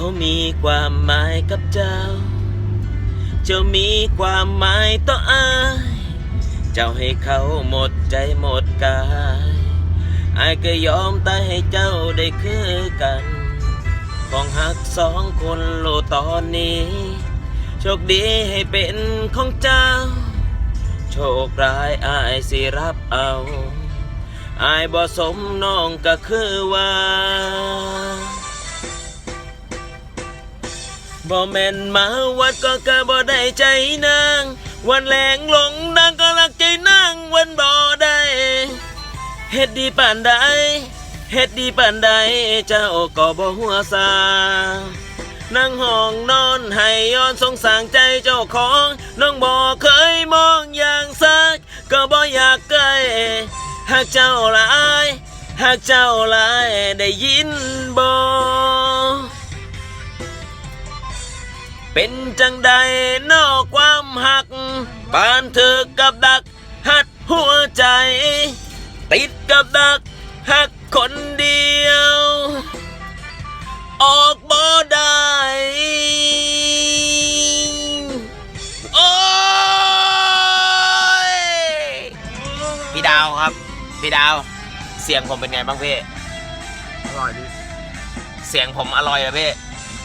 ขามีความหมายกับเจ้า เจ้ามีความหมายต่ออาย เจ้าให้เขาหมดใจหมดกายอายก็ยอมตายให้เจ้าได้คือกัน ของหักสองคนโลตอนนี้ โชคดีให้เป็นของเจ้า โชคร้ายอายสิรับเอาอายบ่สมน้องก็คือว่า บ่แม่นมาวัดก็กะบ่ได้ใจนาง วันแหลงหลงนางก็รักใจนางวันบ่ได้เฮ็ดดีปานใดเฮ็ดดีปานใดเจ้าก็บ่หัวซานั่งห้องนอนให้ย้อนสงสารใจเจ้าของ น้องบ่เคยมองอย่างสัก ก็บ่อยากใกล้หากเจ้าหลายหากเจ้าหลายได้ยินบ่ เป็นจังใดนอกความหักปานเธอกับดัก หัดหัวใจ ติดกับดัก หักคนเดียว ออกบ่ได้โอ้ยพี่ดาวครับ พี่ดาว เสียงผมเป็นไงบ้างพี่ อร่อยดี เสียงผมอร่อยอะพี่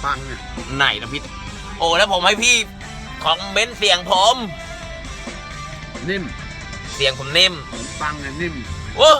ปังเนี่ย ไหนนะพี่ โอ้แล้วผมให้พี่คอมเมนต์เสียงผม นิ่มเสียงผมนิ่มปังเนี่ยนิ่ม โอ้